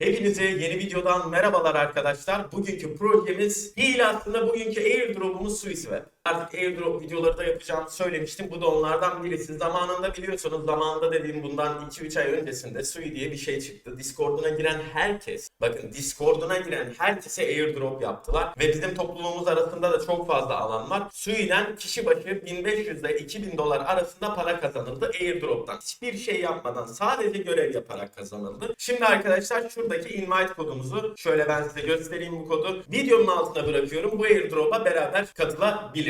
Hepinize yeni videodan merhabalar arkadaşlar. Bugünkü projemiz değil aslında bugünkü airdrop'umuz SuiSwap. Artık airdrop videoları da yapacağımı söylemiştim. Bu da onlardan birisi. Zamanında biliyorsunuz zamanında dediğim bundan 2-3 ay öncesinde Sui diye bir şey çıktı. Discord'una giren herkes, bakın Discord'una giren herkese airdrop yaptılar. Ve bizim topluluğumuz arasında da çok fazla alan var. Sui'den kişi başı 1500 ile 2000 dolar arasında para kazanıldı airdrop'tan. Hiçbir şey yapmadan sadece görev yaparak kazanıldı. Şimdi arkadaşlar şuradaki invite kodumuzu şöyle ben size göstereyim bu kodu. Videonun altına bırakıyorum. Bu airdrop'a beraber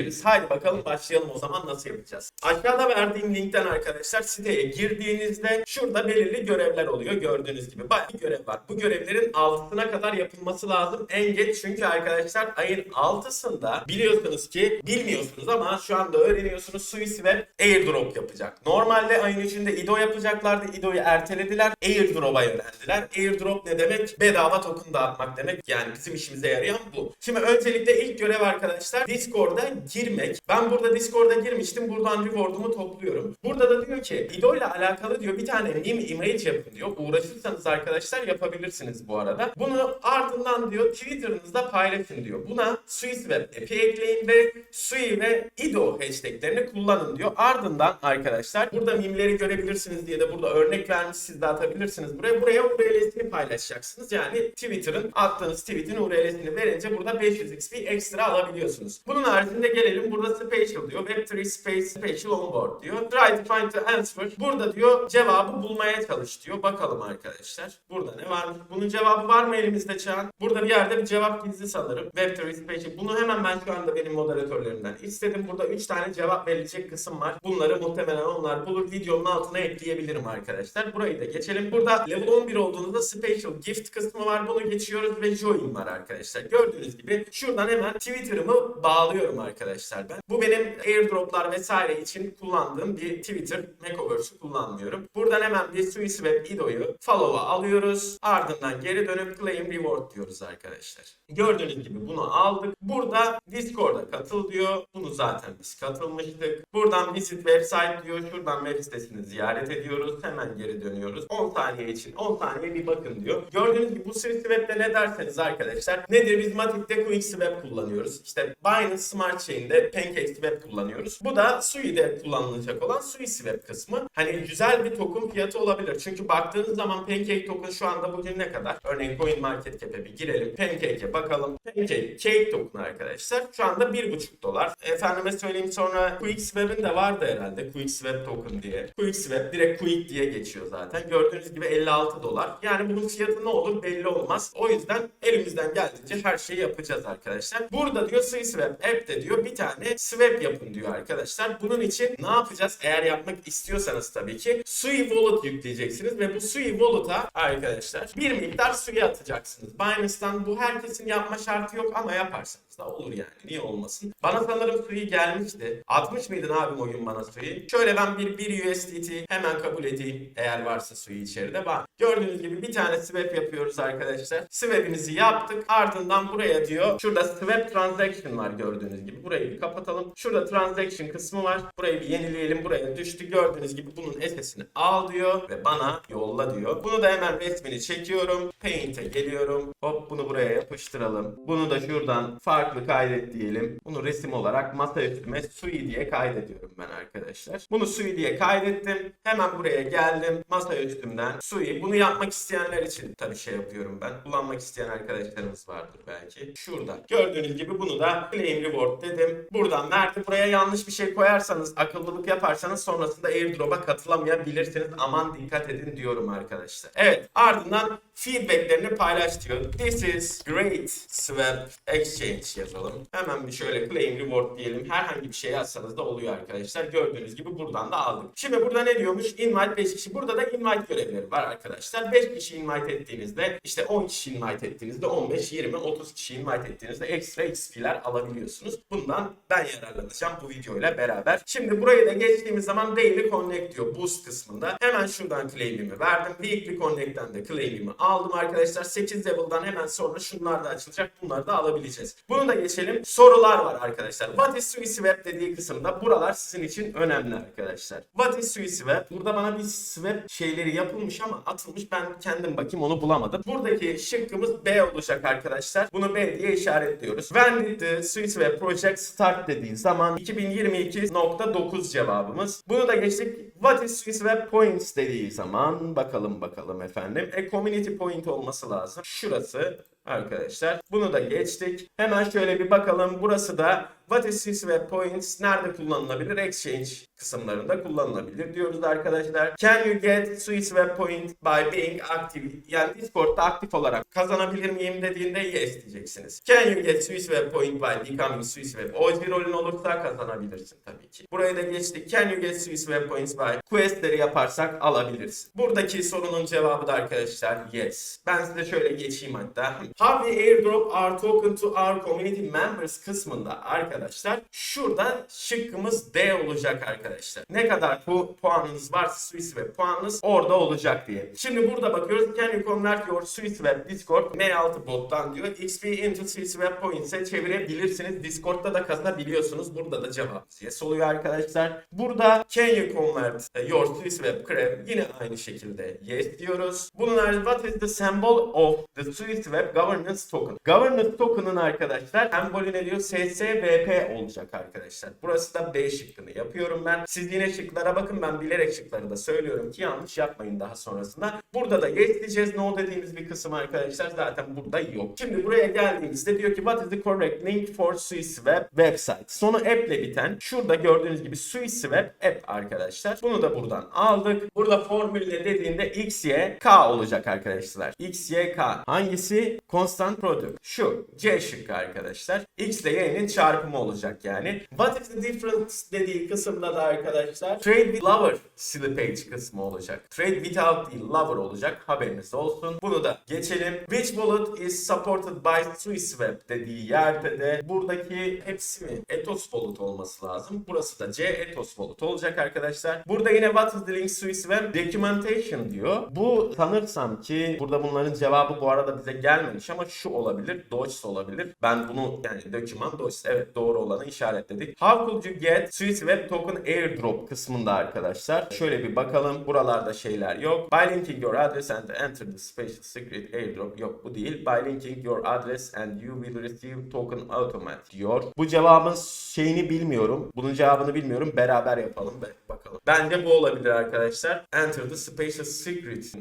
katılabiliriz. Haydi bakalım başlayalım o zaman nasıl yapacağız. Aşağıda verdiğim linkten arkadaşlar siteye girdiğinizde şurada belirli görevler oluyor. Gördüğünüz gibi bayağı görev var. Bu görevlerin 6'sına kadar yapılması lazım. En geç çünkü arkadaşlar ayın 6'sında biliyorsunuz ki bilmiyorsunuz ama şu anda öğreniyorsunuz SuiSwap airdrop yapacak. Normalde ayın 3'ünde IDO yapacaklardı. IDO'yu ertelediler. Airdrop'a yöneldiler. Airdrop ne demek? Bedava token dağıtmak demek. Yani bizim işimize yarayan bu. Şimdi öncelikle ilk görev arkadaşlar Discord'a girmek. Ben burada Discord'a girmiştim. Buradan reward'umu topluyorum. Burada da diyor ki IDO ile alakalı diyor bir tane meme image yapın diyor. Uğraşırsanız arkadaşlar yapabilirsiniz bu arada. Bunu ardından diyor Twitter'ınızda paylaşın diyor. Buna SuiSwap app'i ekleyin ve Sui ve IDO hashtaglerini kullanın diyor. Ardından arkadaşlar burada mimleri görebilirsiniz diye de burada örnek vermiş siz de atabilirsiniz buraya. Buraya URL'sini paylaşacaksınız. Yani Twitter'ın attığınız tweet'in URL'sini verince burada 500 XP ekstra alabiliyorsunuz. Bunun haricinde gelelim burada special diyor. Web3 space special onboard diyor. Try to find the answer. Burada diyor cevabı bulmaya çalış diyor. Bakalım arkadaşlar. Burada ne var? Bunun cevabı var mı elimizde Çağan? Burada bir yerde bir cevap gizli sanırım. Web3 special. Bunu hemen ben şu anda benim moderatörlerimden istedim. Burada 3 tane cevap verilecek kısım var. Bunları muhtemelen onlar bulur. Videonun altına ekleyebilirim arkadaşlar. Burayı da geçelim. Burada level 11 olduğunuzda special gift kısmı var. Bunu geçiyoruz ve join var arkadaşlar. Gördüğünüz gibi şuradan hemen Twitter'ımı bağlıyorum arkadaşlar ben. Bu benim airdroplar vesaire için kullandığım bir Twitter. Macoverse'ü kullanmıyorum. Buradan hemen bir SuiSwap IDO'yu follow'a alıyoruz. Ardından geri dönüp claim reward diyoruz arkadaşlar. Gördüğünüz gibi bunu aldık. Burada Discord'a katıl diyor. Bunu zaten biz katılmıştık. Buradan visit website diyor. Şuradan web sitesini ziyaret ediyoruz. Hemen geri dönüyoruz. 10 saniye için 10 saniye bir bakın diyor. Gördüğünüz gibi bu SuiSwap'te ne derseniz arkadaşlar. Nedir? Biz Matic'te QuickSwap kullanıyoruz. İşte Binance Smart Chain'de PancakeSwap kullanıyoruz. Bu da Sui'de kullanılacak olan SuiSwap kısmı. Hani güzel bir token fiyatı olabilir. Çünkü baktığınız zaman Pancake token şu anda bugün ne kadar? Örneğin CoinMarketCap'e bir girelim. Pancake'e bakalım. Pancake Cake token arkadaşlar şu anda 1,5 dolar. Efendime söyleyeyim sonra QuickSwap'in de vardı herhalde. QuickSwap token diye. QuickSwap direkt Quick diye geçiyor zaten. Gördüğünüz gibi 56 dolar. Yani bunun fiyatı ne olur belli olmaz. O yüzden elimizden geldiğince her şeyi yapacağız arkadaşlar. Burada diyor SuiSwap app'te diyor bir tane swap yapın diyor arkadaşlar. Bunun için ne yapacağız? Eğer yapmak istiyorsanız tabii ki Sui Wallet yükleyeceksiniz ve bu Sui Wallet'a arkadaşlar bir miktar suya atacaksınız. Binance'dan bu herkesin yapma şartı yok ama yaparsanız da olur yani. Niye olmasın? Bana sanırım Sui gelmişti. Atmış mıydın abim o gün bana Sui? Şöyle ben bir, bir USDT hemen kabul edeyim. Eğer varsa Sui içeride var. Gördüğünüz gibi bir tane swap yapıyoruz arkadaşlar. Swap'imizi yaptık. Ardından buraya diyor. Şurada swap transaction var gördüğünüz gibi. Burayı bir kapatalım. Şurada transaction kısmı var. Burayı bir yenileyelim. Buraya düştü. Gördüğünüz gibi bunun SS'ini al diyor ve bana yolla diyor. Bunu da hemen resmini çekiyorum. Paint'e geliyorum. Hop bunu buraya yapıştıralım. Bunu da şuradan farklı kaydet diyelim. Bunu resim olarak masa üstüme Sui diye kaydediyorum ben arkadaşlar. Bunu Sui diye kaydettim. Hemen buraya geldim. Masa üstümden Sui. Bunu yapmak isteyenler için tabii şey yapıyorum ben. Kullanmak isteyen arkadaşlarımız vardır belki. Şurada. Gördüğünüz gibi bunu da claim reward dedim. Buradan verdi. Buraya yanlış bir şey koyarsanız, akıllılık yaparsanız sonrasında airdrop'a katılamayabilirsiniz. Aman dikkat edin diyorum arkadaşlar. Evet. Ardından feedbacklerini paylaş diyor. This is great swap exchange yazalım. Hemen bir şöyle claim reward diyelim. Herhangi bir şey yazsanız da oluyor arkadaşlar. Gördüğünüz gibi buradan da aldık. Şimdi burada ne diyormuş? Invite 5 kişi. Burada da invite görevleri var arkadaşlar. 5 kişi invite ettiğinizde işte 10 kişi invite ettiğinizde 15, 20, 30 kişi invite ettiğinizde ekstra XP'ler alabiliyorsunuz. Bunu bundan ben yararlanacağım bu videoyla beraber. Şimdi burayı da geçtiğimiz zaman Daily Connect diyor Boost kısmında. Hemen şuradan claim'imi verdim. Weekly Connect'ten de claim'imi aldım arkadaşlar. 8 level'dan hemen sonra şunlar da açılacak. Bunları da alabileceğiz. Bunu da geçelim. Sorular var arkadaşlar. What is SwiSwap dediği kısımda buralar sizin için önemli arkadaşlar. What is SwiSwap? Burada bana bir swap şeyleri yapılmış ama atılmış. Ben kendim bakayım onu bulamadım. Buradaki şıkkımız B olacak arkadaşlar. Bunu B diye işaretliyoruz. When did the SwiSwap project start dediği zaman 2022.9 cevabımız. Bunu da geçtik. What is SwiSwap points dediği zaman bakalım bakalım efendim. E community point olması lazım. Şurası arkadaşlar. Bunu da geçtik. Hemen şöyle bir bakalım. Burası da What is SwiSwap Points nerede kullanılabilir? Exchange kısımlarında kullanılabilir diyoruz arkadaşlar. Can you get SwiSwap Point by being active? Yani Discord'da aktif olarak kazanabilir miyim dediğinde yes diyeceksiniz. Can you get SwiSwap Point by becoming SwiSwap? OG rolün olursa kazanabilirsin tabii ki. Burayı da geçtik. Can you get SwiSwap Points by questleri yaparsak alabilirsin. Buradaki sorunun cevabı da arkadaşlar yes. Ben size şöyle geçeyim hatta. We airdrop our token to our community members kısmında arkadaşlar şurada şıkkımız D olacak arkadaşlar. Ne kadar bu puanınız varsa SwiSwap puanınız orada olacak diye. Şimdi burada bakıyoruz. Can you convert your SwiSwap Discord M6 bottan diyor. XP into SwiSwap Points'e çevirebilirsiniz. Discord'da da kazanabiliyorsunuz. Burada da cevap yes oluyor arkadaşlar. Burada can you convert your SwiSwap Crab yine aynı şekilde yes diyoruz. Bunlar what is the symbol of the SwiSwap governance token? Governance token'ın arkadaşlar sembolü ne diyor? SSVP olacak arkadaşlar. Burası da B şıkkını yapıyorum ben. Siz yine şıklara bakın ben bilerek şıkları da söylüyorum ki yanlış yapmayın daha sonrasında. Burada da yes diyeceğiz. No dediğimiz bir kısım arkadaşlar zaten burada yok. Şimdi buraya geldiğimizde diyor ki what is the correct link for SwiSwap website? Sonu app ile biten şurada gördüğünüz gibi SwiSwap app arkadaşlar. Bunu da buradan aldık. Burada formülle dediğinde x, y, k olacak arkadaşlar. x, y, k. Hangisi? Constant product. Şu. C şıkkı arkadaşlar. x ile y'nin çarpımı olacak yani. What is the difference dediği kısımda da arkadaşlar trade with lover slippage kısmı olacak. Trade without değil lover olacak. Haberiniz olsun. Bunu da geçelim. Which wallet is supported by SwiSwap dediği yerde de buradaki hepsi mi? Ethos wallet olması lazım. Burası da C Ethos wallet olacak arkadaşlar. Burada yine what is the link SwiSwap documentation diyor. Bu sanırsam ki burada bunların cevabı bu arada bize gelmemiş ama şu olabilir. Docs olabilir. Ben bunu yani document Docs evet doğru olanı işaretledik. How could you get SwiSwap token airdrop kısmında arkadaşlar. Şöyle bir bakalım. Buralarda şeyler yok. By linking your address and enter the special secret airdrop. Yok bu değil. By linking your address and you will receive token automatic diyor. Bu cevabın şeyini bilmiyorum. Bunun cevabını bilmiyorum. Beraber yapalım bakalım. Bence bu olabilir arkadaşlar. Enter the special secret.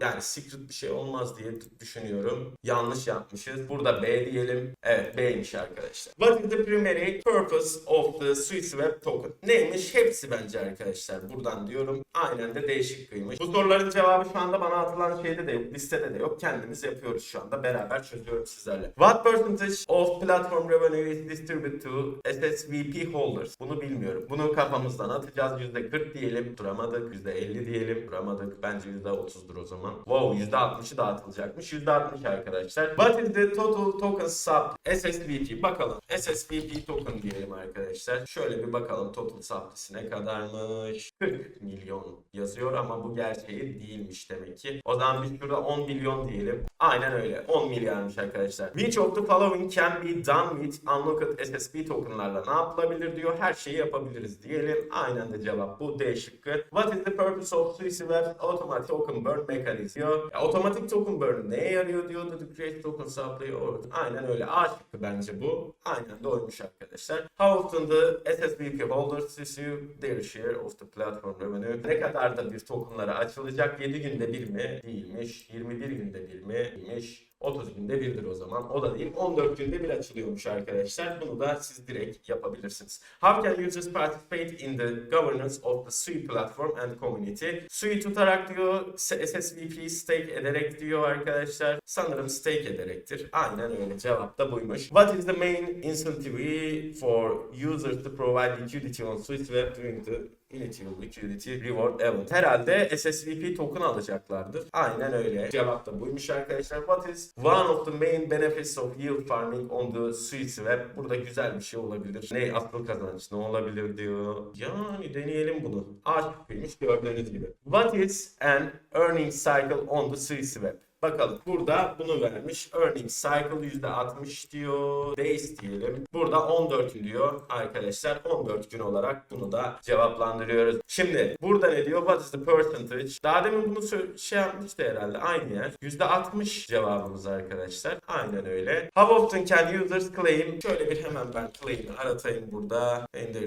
Yani secret bir şey olmaz diye düşünüyorum. Yanlış yapmışız. Burada B diyelim. Evet B'ymiş arkadaşlar. What is the primary purpose of the SwiSwap token? Neymiş? Hepsi bence arkadaşlar. Buradan diyorum. Aynen de değişik kıymış. Bu soruların cevabı şu anda bana atılan şeyde de yok. Listede de yok. Kendimiz yapıyoruz şu anda. Beraber çözüyorum sizlerle. What percentage of platform revenue is distributed to SSVP holders? Bunu bilmiyorum. Bunu kafamızdan atacağız. %40 diyelim. Duramadık. %50 diyelim. Duramadık. Bence %30'dur o zaman. Wow %60'ı dağıtılacakmış. %60 arkadaşlar. What is the total token sub SSVP? Bakalım. SSVP token diyelim arkadaşlar. Şöyle bir bakalım total supply'si ne kadarmış? 40 milyon yazıyor ama bu gerçeği değilmiş demek ki. O zaman biz şurada 10 milyon diyelim. Aynen öyle. 10 milyarmış arkadaşlar. Which of the following can be done with unlocked SSP tokenlarla ne yapılabilir diyor. Her şeyi yapabiliriz diyelim. Aynen de cevap bu. D şıkkı. What is the purpose of SwiSwap automatic token burn mechanism diyor. Ya, otomatik token burn neye yarıyor diyor. To create token supply or... Aynen öyle. A şıkkı bence bu. Aynen doymuş arkadaşlar. How often the SSVP holders receive their share of the platform revenue? Ne kadar da bir tokenlara açılacak? 7 günde bir mi? Değilmiş. 21 günde bir mi? Değilmiş. 30 günde birdir o zaman. O da değil. 14 günde bir açılıyormuş arkadaşlar. Bunu da siz direkt yapabilirsiniz. How can users participate in the governance of the Sui platform and community? Sui tutarak diyor, SSVP stake ederek diyor arkadaşlar. Sanırım stake ederektir. Aynen öyle. Cevap da buymuş. What is the main incentive for users to provide liquidity on SwiSwap during the Initial Liquidity Reward Event. Herhalde SSVP token alacaklardır. Aynen öyle. Cevap da buymuş arkadaşlar. What is one of the main benefits of yield farming on the Swiss web? Burada güzel bir şey olabilir. Ne asıl kazanç ne olabilir diyor. Yani deneyelim bunu. A şıkkıymış gördüğünüz gibi. What is an earning cycle on the Swiss web? Bakalım. Burada bunu vermiş. Earning cycle %60 diyor. Days diyelim. Burada 14 gün diyor arkadaşlar. 14 gün olarak bunu da cevaplandırıyoruz. Şimdi burada ne diyor? What is the percentage? Daha demin bunu şey yapmıştı herhalde. Aynı yer. %60 cevabımız arkadaşlar. Aynen öyle. How often can users claim? Şöyle bir hemen ben claim'i aratayım burada. Ender.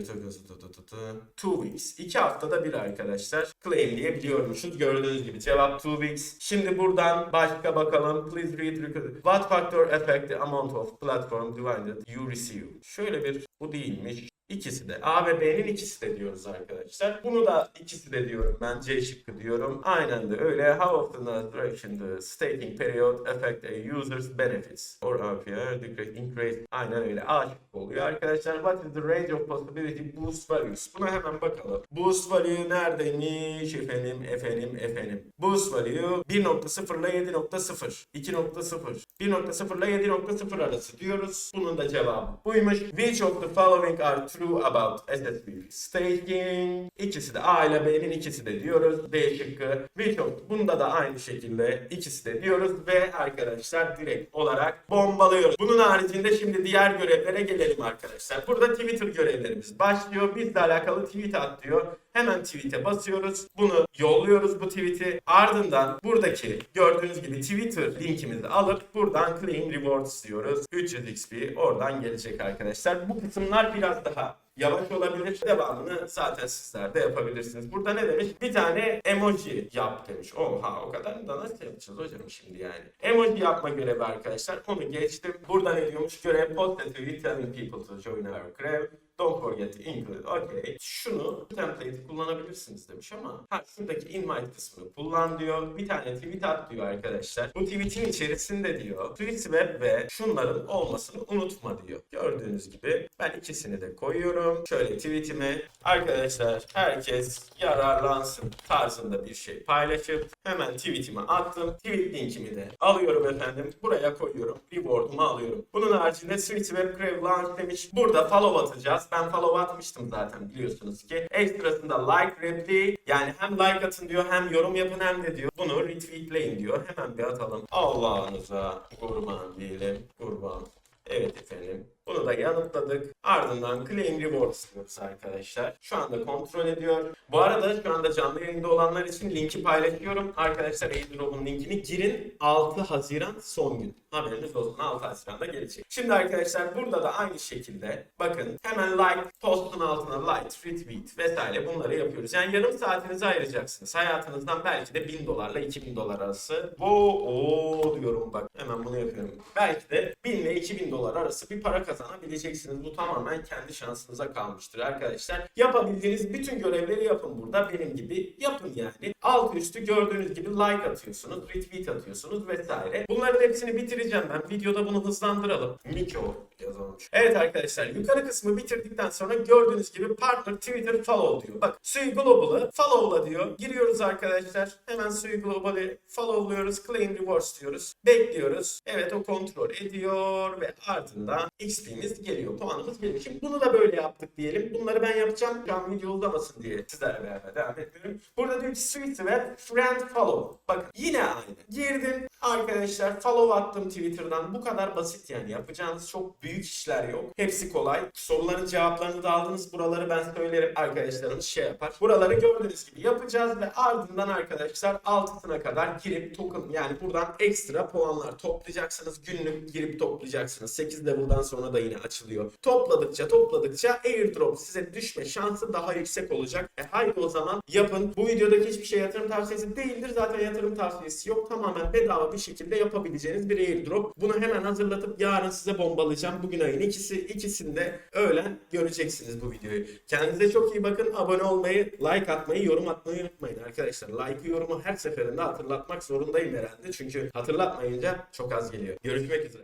Two weeks. 2 haftada bir arkadaşlar. Claim diyebiliyormuşuz. Gördüğünüz gibi cevap two weeks. Şimdi buradan başka bakalım. Please read. What factor affect the amount of platform divided you receive? Şöyle bir bu değilmiş. İkisi de. A ve B'nin ikisi de diyoruz arkadaşlar. Bunu da ikisi de diyorum ben. C şıkkı diyorum. Aynen de öyle. How often duration the staking period affect a user's benefits? Or APR decrease, increase. Aynen öyle. A şıkkı oluyor arkadaşlar. What is the range of possibility boost values? Buna hemen bakalım. Boost value neredeymiş? Efendim, efendim, efendim. Boost value 1.0 ile 7.0. 2.0. 1.0 ile 7.0 arası diyoruz. Bunun da cevabı buymuş. Which of the following are true about SSB staking? İkisi de A ile B'nin ikisi de diyoruz. D şıkkı. Of bunda da aynı şekilde ikisi de diyoruz ve arkadaşlar direkt olarak bombalıyoruz. Bunun haricinde şimdi diğer görevlere gelelim arkadaşlar. Burada Twitter görevlerimiz başlıyor. Bizle alakalı tweet at diyor. Hemen tweet'e basıyoruz. Bunu yolluyoruz bu tweet'i. Ardından buradaki gördüğünüz gibi Twitter linkimizi alıp buradan claim rewards diyoruz. 300 XP oradan gelecek arkadaşlar. Bu kısımlar biraz daha yavaş olabilir. Devamını zaten sizler de yapabilirsiniz. Burada ne demiş? Bir tane emoji yap demiş. Oha o kadar da nasıl yapacağız hocam şimdi yani? Emoji yapma görevi arkadaşlar. Onu geçtim. Burada ne diyormuş? Görev post a tweet telling people to join our crew. Don't forget to include. Okay. Şunu template kullanabilirsiniz demiş ama ha şuradaki invite kısmını kullan diyor. Bir tane tweet at diyor arkadaşlar. Bu tweetin içerisinde diyor. Tweet web ve şunların olmasını unutma diyor. Gördüğünüz gibi ben ikisini de koyuyorum. Şöyle tweetime arkadaşlar herkes yararlansın tarzında bir şey paylaşıp hemen tweetime attım. Tweet linkimi de alıyorum efendim. Buraya koyuyorum. Reward'umu alıyorum. Bunun haricinde Switch Web Crave Launch demiş. Burada follow atacağız. Ben follow atmıştım zaten biliyorsunuz ki. Ekstrasında like reply yani hem like atın diyor hem yorum yapın hem de diyor. Bunu retweetleyin diyor. Hemen bir atalım. Allah'ınıza kurban diyelim. Kurban. Evet efendim. Bunu da yanıtladık. Ardından claim rewards diyoruz arkadaşlar. Şu anda kontrol ediyor. Bu arada şu anda canlı yayında olanlar için linki paylaşıyorum. Arkadaşlar airdrop'un linkini girin. 6 Haziran son gün. Haberiniz olsun 6 Haziran'da gelecek. Şimdi arkadaşlar burada da aynı şekilde bakın hemen like, postun altına like, retweet vesaire bunları yapıyoruz. Yani yarım saatinizi ayıracaksınız. Hayatınızdan belki de 1000 dolarla 2000 dolar arası. Bu o diyorum bak hemen bunu yapıyorum. Belki de 1000 ile 2000 dolar arası bir para kazanabileceksiniz. Bu tamamen kendi şansınıza kalmıştır arkadaşlar. Yapabildiğiniz bütün görevleri yapın burada. Benim gibi yapın yani. Alt üstü gördüğünüz gibi like atıyorsunuz, retweet atıyorsunuz vesaire. Bunların hepsini bitireceğim ben. Videoda bunu hızlandıralım. Miko yazalım. Evet arkadaşlar yukarı kısmı bitirdikten sonra gördüğünüz gibi partner Twitter follow diyor. Bak Sui Global'ı followla diyor. Giriyoruz arkadaşlar. Hemen Sui Global'ı followluyoruz. Claim rewards diyoruz. Bekliyoruz. Evet o kontrol ediyor ve ardından XP'miz geliyor. Puanımız geliyor. Şimdi bunu da böyle yaptık diyelim. Bunları ben yapacağım. Şu an video uzamasın diye sizlerle beraber devam ediyorum. Burada diyor ki Sweet ve Friend Follow. Bakın yine aynı. Girdim arkadaşlar follow attım Twitter'dan. Bu kadar basit yani. Yapacağınız çok büyük işler yok. Hepsi kolay. Soruların cevaplarını da aldınız. Buraları ben söylerim. Arkadaşlarımız şey yapar. Buraları gördüğünüz gibi yapacağız ve ardından arkadaşlar altısına kadar girip token yani buradan ekstra puanlar toplayacaksınız. Günlük girip toplayacaksınız. 8 level'dan sonra da yine açılıyor. Topladıkça topladıkça airdrop size düşme şansı daha yüksek olacak. E haydi o zaman yapın. Bu videodaki hiçbir şey yatırım tavsiyesi değildir. Zaten yatırım tavsiyesi yok. Tamamen bedava bir şekilde yapabileceğiniz bir airdrop. Bunu hemen hazırlatıp yarın size bombalayacağım. Bugün ayın ikisi. ikisinde öğlen göreceksiniz bu videoyu. Kendinize çok iyi bakın. Abone olmayı, like atmayı, yorum atmayı unutmayın arkadaşlar. Like'ı yorumu her seferinde hatırlatmak zorundayım herhalde. Çünkü hatırlatmayınca çok az geliyor. Görüşmek üzere.